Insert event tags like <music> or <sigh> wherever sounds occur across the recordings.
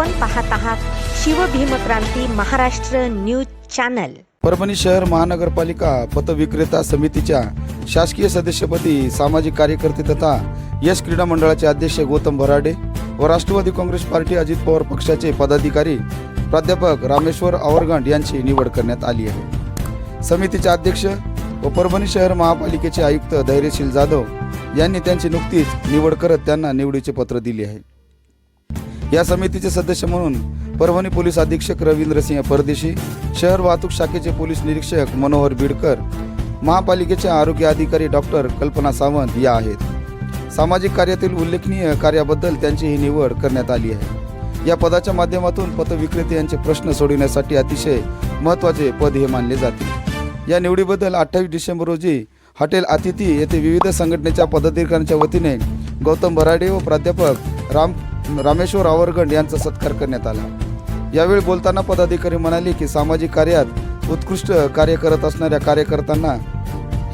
आपण पाहत आहात शिवभीमक्रांती महाराष्ट्र न्यूज चॅनल. परभणी शहर महानगरपालिका पतविक्रेता समितीच्या शासकीय सदस्यपदी सामाजिक कार्यकर्ते तथा यश क्रीडा मंडळाचे अध्यक्ष गौतम भराडे व राष्ट्रवादी काँग्रेस पार्टी अजित पवार पक्षाचे पदाधिकारी प्राध्यापक रामेश्वर आवरगंड यांची निवड करण्यात आली आहे. समितीचे अध्यक्ष व परभणी शहर महापालिकेचे आयुक्त धैर्यशील जाधव यांनी त्यांची नुकतीच निवड करत त्यांना निवडीचे पत्र दिले आहे. या समितीचे सदस्य म्हणून परभणी पोलीस अधीक्षक रवींद्रसिंह परदेशी शहर वाहतूक शाखेचे पोलीस निरीक्षक मनोहर बिडकर महापालिकेचे आरोग्य अधिकारी डॉक्टर कल्पना सावंत या आहेत. सामाजिक कार्यातील उल्लेखनीय कार्याबद्दल त्यांची ही निवड करण्यात आली आहे. या पदाच्या माध्यमातून पतविक्रेते यांचे प्रश्न सोडविण्यासाठी अतिशय महत्त्वाचे पद हे मानले जाते. या निवडीबद्दल अठ्ठावीस डिसेंबर रोजी हॉटेल अतिथी येथे विविध संघटनेच्या पदाधिकाऱ्यांच्या वतीने गौतम बराडे व प्राध्यापक राम रामेश्वर आवरगंड यांचा सत्कार करण्यात आला. यावेळी बोलताना पदाधिकारी म्हणाले की सामाजिक कार्यात उत्कृष्ट कार्य करत असणाऱ्या कार्यकर्त्यांना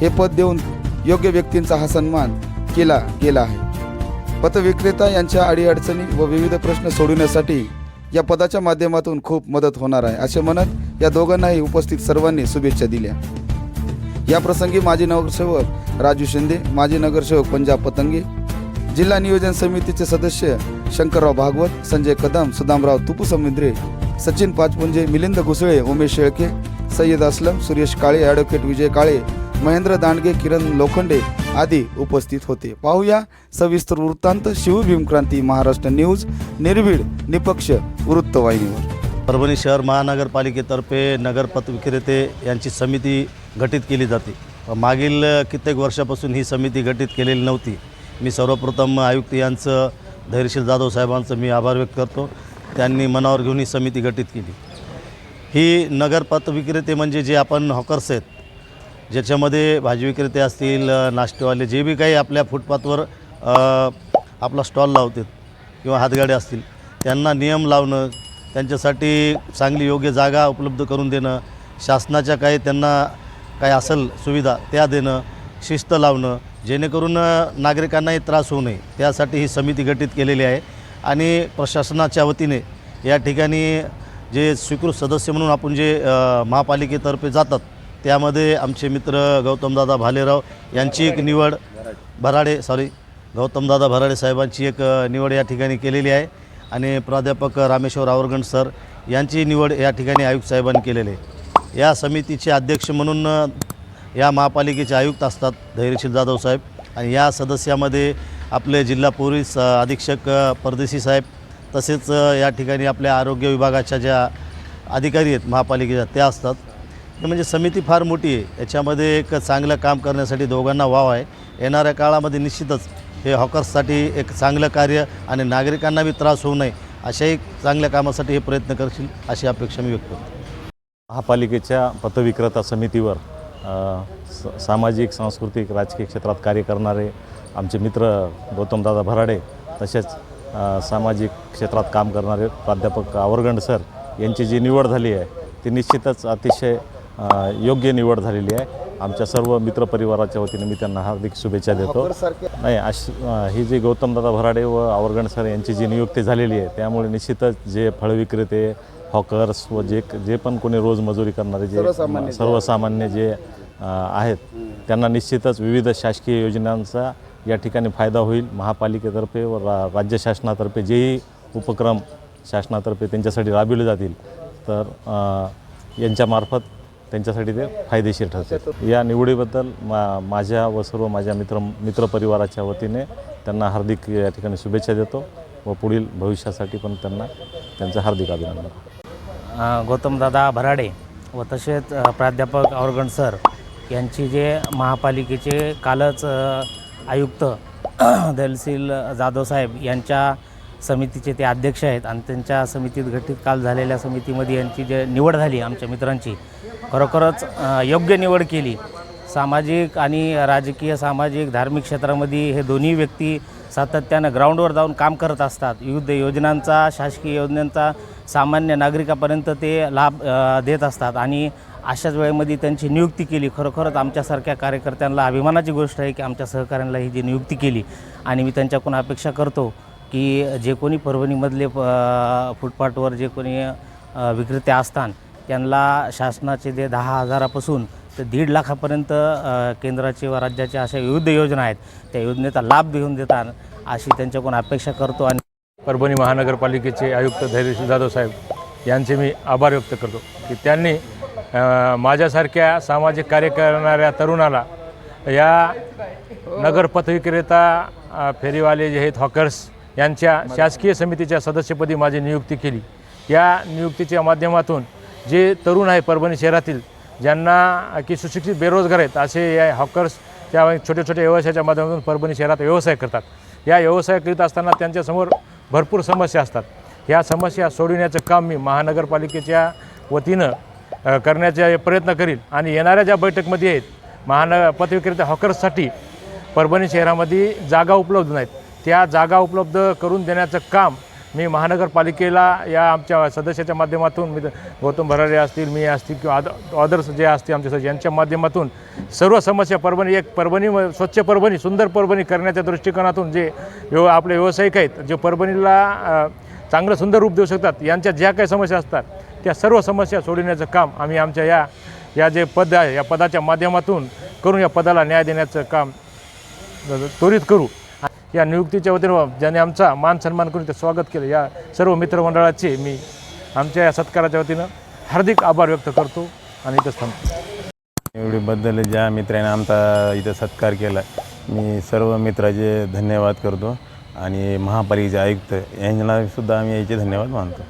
हे पद देऊन योग्य व्यक्तींचा हा सन्मान केला गेला आहे. पतविक्रेता यांच्या अडीअडचणी व विविध प्रश्न सोडवण्यासाठी या पदाच्या माध्यमातून खूप मदत होणार आहे असे म्हणत या दोघांनाही उपस्थित सर्वांनी शुभेच्छा दिल्या. या प्रसंगी माजी नगरसेवक राजू शिंदे माजी नगरसेवक पंजाब पतंगे जिल्हा नियोजन समितीचे सदस्य शंकरराव भागवत संजय कदम सुदामराव तुपुसमुद्रे सचिन पाचपुंजे मिलिंद घुसळे उमेश शेळके सय्यद असलम सुरेश काळे ॲडव्होकेट विजय काळे महेंद्र दांडगे किरण लोखंडे आदी उपस्थित होते. पाहूया सविस्तर वृत्तांत. शिवभीमक्रांती महाराष्ट्र न्यूज निर्भीड निपक्ष वृत्तवाहिनीवर परभणी शहर महानगरपालिकेतर्फे नगरपथ विक्रेते यांची समिती गठीत केली जाते. मागील कित्येक वर्षापासून ही समिती गठीत केलेली नव्हती. मी सर्वप्रथम आयुक्त यांचं धैर्यशील जाधव साहेबांचं मी आभार व्यक्त करतो. त्यांनी मनावर घेऊन ही समिती गठीत केली. ही नगरपथ विक्रेते म्हणजे जे आपण हॉकर्स आहेत ज्याच्यामध्ये भाजी विक्रेते असतील नाश्तेवाले जे बी काही आपल्या फुटपाथवर आपला स्टॉल लावतात किंवा हातगाड्या असतील त्यांना नियम लावणं त्यांच्यासाठी चांगली योग्य जागा उपलब्ध करून देणं शासनाच्या काही त्यांना काही असेल सुविधा त्या देणं शिस्त लावणं जेणेकरून नागरिकांनाही त्रास होऊ नये. त्यासाठी ही समिती गठीत केलेली आहे आणि प्रशासनाच्या वतीने या ठिकाणी जे स्वीकृत सदस्य म्हणून आपण जे महापालिकेतर्फे जातात त्यामध्ये आमचे मित्र गौतमदादा भालेराव यांची एक निवड भराडे सॉरी गौतमदादा भराडे साहेबांची एक निवड या ठिकाणी केलेली आहे. आणि प्राध्यापक रामेश्वर आवरगण सर यांची निवड या ठिकाणी आयुक्त साहेबांनी केलेली आहे. या समितीचे अध्यक्ष म्हणून या महापालिकेचे आयुक्त असतात धैर्यशील जाधव साहेब आणि या सदस्यामध्ये आपले जिल्हा पोलीस अधीक्षक परदेशी साहेब तसेच या ठिकाणी आपल्या आरोग्य विभागाच्या ज्या अधिकारी आहेत महापालिकेच्या त्या असतात. म्हणजे समिती फार मोठी आहे. याच्यामध्ये एक चांगलं काम करण्यासाठी दोघांना वाव आहे. येणाऱ्या काळामध्ये निश्चितच हे हॉकर्ससाठी एक चांगलं कार्य आणि नागरिकांना बी त्रास होऊ नये अशाही चांगल्या कामासाठी हे प्रयत्न करशील अशी अपेक्षा मी व्यक्त करतो. महापालिकेच्या पतविक्रेता समितीवर स सामाजिक सांस्कृतिक राजकीय क्षेत्रात कार्य करणारे आमचे मित्र गौतमदादा भराडे तसेच सामाजिक क्षेत्रात काम करणारे प्राध्यापक आवरगंड सर यांची जी निवड झाली आहे ती निश्चितच अतिशय योग्य निवड झालेली आहे. आमच्या सर्व मित्रपरिवाराच्या वतीने मी त्यांना हार्दिक शुभेच्छा देतो. नाही अश ही जी गौतमदादा भराडे व आवरगण सर यांची जी नियुक्ती झालेली आहे त्यामुळे निश्चितच जे फळविक्रेते हॉकर्स व जे जे पण कोणी रोज मजुरी करणारे जे सर्वसामान्य जे सर्वसामान्य जे अ, आहेत त्यांना निश्चितच विविध शासकीय योजनांचा या ठिकाणी फायदा होईल. महापालिकेतर्फे व रा राज्य शासनातर्फे जेही उपक्रम शासनातर्फे त्यांच्यासाठी राबविले जातील तर यांच्यामार्फत त्यांच्यासाठी ते फायदेशीर ठरते या निवडीबद्दल मा माझ्या व सर्व माझ्या मित्र मित्रपरिवाराच्या वतीने त्यांना हार्दिक या ठिकाणी शुभेच्छा देतो व पुढील भविष्यासाठी पण त्यांना त्यांचं हार्दिक अभिनंदन. गौतमदादा भराडे व तसेच प्राध्यापक आवरगण सर यांची जे महापालिकेचे कालच आयुक्त <clears throat> दलसील जाधव साहेब यांच्या समितीचे ते अध्यक्ष आहेत आणि त्यांच्या समितीत गठीत काल झालेल्या समितीमध्ये यांची जे निवड झाली आमच्या मित्रांची खरोखरच योग्य निवड केली. सामाजिक आणि राजकीय सामाजिक धार्मिक क्षेत्रामध्ये हे दोन्ही व्यक्ती सातत्यानं ग्राउंडवर जाऊन काम करत असतात. विविध योजनांचा शासकीय योजनांचा सामान्य नागरिकापर्यंत ते लाभ देत असतात आणि अशाच वेळेमध्ये त्यांची नियुक्ती केली. खरोखरच आमच्यासारख्या कार्यकर्त्यांना अभिमानाची गोष्ट आहे की आमच्या सहकाऱ्यांना ही जी नियुक्ती केली आणि मी त्यांच्याकडून अपेक्षा करतो की जे कोणी परभणीमधले प फुटपाथवर जे कोणी विक्रेते असतात त्यांना शासनाचे जे दहा हजारापासून तर दीड लाखापर्यंत केंद्राची व राज्याच्या अशा विविध योजना आहेत. त्या योजनेचा लाभ घेऊन देतात अशी त्यांच्याकडून अपेक्षा करतो आणि परभणी महानगरपालिकेचे आयुक्त धैर्यशील जाधव साहेब यांचे मी आभार व्यक्त करतो की त्यांनी माझ्यासारख्या सामाजिक कार्य करणाऱ्या तरुणाला या नगर पथविक्रेता फेरीवाले जे आहेत हॉकर्स यांच्या शासकीय समितीच्या सदस्यपदी माझी नियुक्ती केली. या नियुक्तीच्या माध्यमातून जे तरुण आहे परभणी शहरातील ज्यांना की सुशिक्षित बेरोजगार आहेत असे या हॉकर्स त्या छोट्या छोट्या व्यवसायाच्या माध्यमातून परभणी शहरात व्यवसाय करतात. या व्यवसाय करीत असताना त्यांच्यासमोर भरपूर समस्या असतात. ह्या समस्या सोडविण्याचं काम मी महानगरपालिकेच्या वतीनं करण्याचा प्रयत्न करील आणि येणाऱ्या ज्या बैठकमध्ये आहेत महानगर पथविक्रेते हॉकर्ससाठी परभणी शहरामध्ये जागा उपलब्ध नाहीत. त्या जागा उपलब्ध करून देण्याचं काम मी महानगरपालिकेला या आमच्या सदस्याच्या माध्यमातून मी गौतम भरारे असतील मी असतील किंवा अद अदर्स जे असतील आमच्या सदस्य यांच्या माध्यमातून सर्व समस्या परभणी एक परभणी स्वच्छ परभणी सुंदर परभणी करण्याच्या दृष्टिकोनातून जे व्यव आपले व्यावसायिक आहेत जे परभणीला चांगलं सुंदर रूप देऊ शकतात यांच्या ज्या काही समस्या असतात त्या सर्व समस्या सोडविण्याचं काम आम्ही आमच्या या या जे पद आहे या पदाच्या माध्यमातून करून या पदाला न्याय देण्याचं काम त्वरित करू. या नियुक्तीच्या वतीनं ज्याने आमचा मान सन्मान करून ते स्वागत केलं या सर्व मित्रमंडळाचे मी आमच्या या सत्काराच्या वतीनं हार्दिक आभार व्यक्त करतो आणि इथंच थांबतो. एवढीबद्दल ज्या मित्राने आमचा इथं सत्कार केला मी सर्व मित्राचे धन्यवाद करतो आणि महापालिकेचे आयुक्त यांना सुद्धा आम्ही याचे धन्यवाद मानतो.